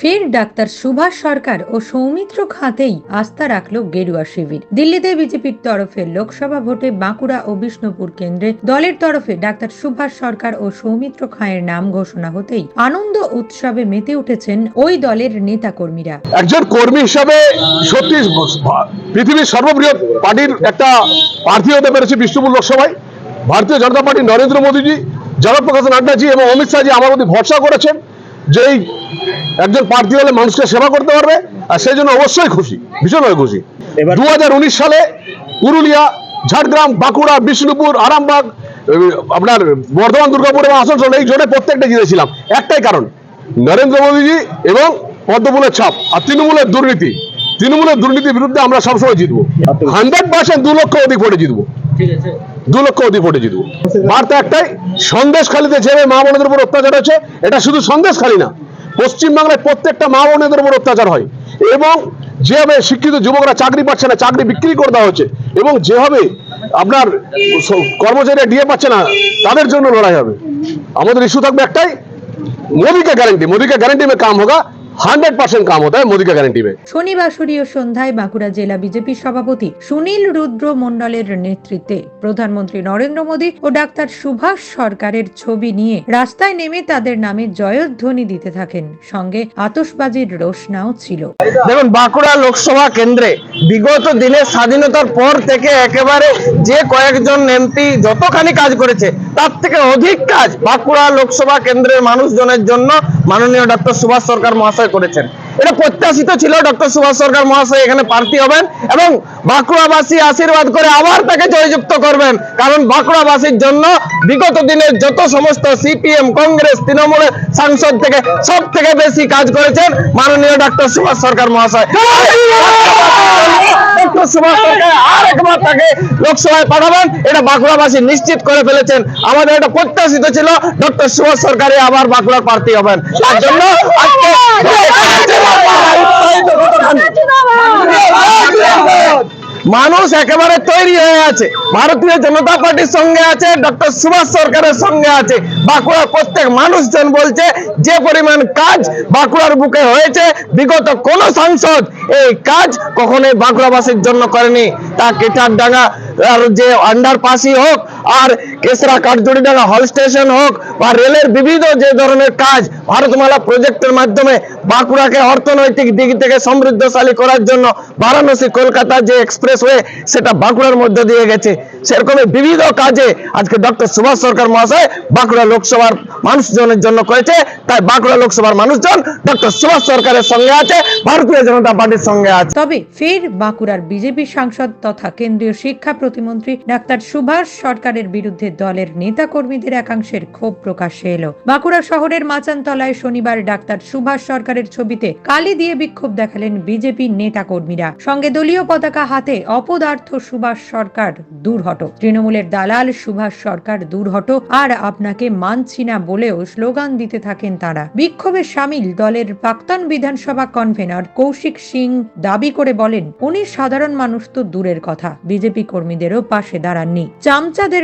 ফের ডাক্তার সুভাষ সরকার ও সৌমিত্র খাতেই আস্থা রাখল গেরুয়া শিবির। দিল্লিতে বিজেপির তরফে লোকসভা ভোটে বাঁকুড়া ও বিষ্ণুপুর কেন্দ্রে দলের তরফে ডাক্তার সুভাষ সরকার ও সৌমিত্র খাঁয়ের নাম ঘোষণা হতেই আনন্দ উৎসবে মেতে উঠেছেন ওই দলের নেতাকর্মীরা। একজন কর্মী হিসাবে সত্যি পৃথিবীর সর্ববৃহৎ পার্টির একটা প্রার্থী হতে পেরেছে বিষ্ণুপুর লোকসভায়। ভারতীয় জনতা পার্টি নরেন্দ্র মোদীজি জগৎপ্রকাশ নাড্ডাজি এবং অমিত শাহজি আমার প্রতি ভরসা করেছেন। যে এই একজন প্রার্থী হলে মানুষকে সেবা করতে পারবে আর সেই জন্য অবশ্যই খুশি ভীষণভাবে খুশি। এবার- দু সালে পুরুলিয়া ঝাড়গ্রাম বাঁকুড়া বিষ্ণুপুর আরামবাগ আপনার বর্ধমান দুর্গাপুর এবং আসানসোল এই জোটে প্রত্যেকটা জিতেছিলাম। একটাই কারণ নরেন্দ্র মোদীজি এবং পদ্মফুলের ছাপ আর তৃণমূলের দুর্নীতি। তৃণমূলের দুর্নীতির বিরুদ্ধে আমরা সবসময় জিতবো। হান্ড্রেড পার্সেন্ট দু লক্ষ অধিক ভোটে জিতবো। দু লক্ষ অধিক ভোটে জিতব। বার্তা একটাই, সন্দেশখালীতে যেভাবে মা বোনদের উপর অত্যাচার হচ্ছে এটা শুধু সন্দেশখালী না, পশ্চিমবাংলায় প্রত্যেকটা মা বোনেদের উপর অত্যাচার হয়। এবং যেভাবে শিক্ষিত যুবকরা চাকরি পাচ্ছে না, চাকরি বিক্রি করে দেওয়া হচ্ছে, এবং যেভাবে আপনার কর্মচারীরা ডিএ পাচ্ছে না, তাদের জন্য লড়াই হবে। আমাদের ইস্যু থাকবে একটাই, মোদীকে গ্যারেন্টি মোদীকে গ্যারেন্টি মে কাম হোক হান্ড্রেড পার্সেন্ট কাম হতে গ্যারান্টি সন্ধ্যায় বাঁকুড়া জেলা বিজেপি সভাপতি সুনীল রুদ্র মন্ডলের নেতৃত্বে প্রধানমন্ত্রী নরেন্দ্র মোদী ও ডাক্তার সুভাষ সরকারের ছবি নিয়ে রাস্তায় নেমে তাদের নামে জয়ধ্বনি দিতে থাকেন। সঙ্গে আতসবাজির রোশনাও ছিল। দেখুন বাঁকুড়া লোকসভা কেন্দ্রে বিগত দিনে স্বাধীনতার পর থেকে একেবারে যে কয়েকজন এমপি যতখানি কাজ করেছে তার থেকে অধিক কাজ বাঁকুড়া লোকসভা কেন্দ্রের মানুষজনের জন্য মাননীয় ডক্টর সুভাষ সরকার মহাশয় করেছেন। এটা প্রত্যাশিত ছিল ডক্টর সুভাষ সরকার মহাশয় এখানে প্রার্থী হবেন এবং বাঁকুড়াবাসী আশীর্বাদ করে আবার তাকে জয়যুক্ত করবেন। কারণ বাঁকুড়াবাসীর জন্য বিগত দিনের যত সমস্ত সিপিএম, কংগ্রেস, তৃণমূলের সাংসদ থেকে সব থেকে বেশি কাজ করেছেন মাননীয় ডক্টর সুভাষ সরকার মহাশয়। ডক্টর সুভাষ আর একবার তাকে লোকসভায় পাঠাবেন। এটা বাঁকুড়াবাসী নিশ্চিত করে ফেলেছেন। আমাদের এটা প্রত্যাশিত ছিল, ডক্টর সুভাষ সরকারই আবার বাঁকুড়ার প্রার্থী হবেন। তার জন্য আজকে মানুষ একেবারে তৈরি হয়ে আছে। ভারতীয় জনতা পার্টির সঙ্গে আছে, ডক্টর সুভাষ সরকারের সঙ্গে আছে। বাঁকুড়ার প্রত্যেক মানুষজন বলছে, যে পরিমাণ কাজ বাঁকুড়ার বুকে হয়েছে, বিগত কোন সাংসদ এই কাজ কখনোই বাঁকুড়াবাসীর জন্য করেনি। তা কেটার ডাঙ্গা আর যে আন্ডারপাসই হোক আর কেসরা কাঠজুড়িডাঙ্গা হল স্টেশন হোক বা রেলের বিবিধ যে ধরনের কাজ, ভারতমালা প্রজেক্টের মাধ্যমে বাঁকুড়াকে অর্থনৈতিক দিক থেকে সমৃদ্ধশালী করার জন্য বারাণসী কলকাতা যে এক্সপ্রেসওয়ে, সেটা বাঁকুড়ার মধ্যে দিয়ে গেছে। সেরকমই বিবিধ কাজে আজকে ডক্টর সুভাষ সরকার মহাশয় বাঁকুড়া লোকসভার মানুষজনের জন্য করেছে। তাই বাঁকুড়া লোকসভার মানুষজন ডক্টর সুভাষ সরকারের সঙ্গে আছে, ভারতীয় জনতা পার্টির সঙ্গে আছে। তবে ফের বাঁকুড়ার বিজেপি সাংসদ তথা কেন্দ্রীয় শিক্ষা প্রতিমন্ত্রী ডাক্তার সুভাষ সরকারের বিরুদ্ধে দলের নেতা কর্মীদের একাংশের ক্ষোভ প্রকাশ্যে এলো। বাঁকুড়া শহরের মাচানতলায় শনিবার ডাক্তার সুভাষ সরকারের ছবিতে কালি দিয়ে বিক্ষোভ দেখালেন বিজেপি নেতা কর্মীরা সঙ্গে দলীয় পতাকা হাতে অপদার্থ সুভাষ সরকার দূর হটো তৃণমূলের দালাল সুভাষ সরকার দূর হটো আর আপনাকে মানছি না বলেও স্লোগান দিতে থাকেন তারা। বিক্ষোভে সামিল দলের প্রাক্তন বিধানসভা কনভেনর কৌশিক সিং দাবি করে বলেন, উনি সাধারণ মানুষ তো দূরের কথা। বিজেপি কর্মীদেরও পাশে দাঁড়াননি। চামচাদের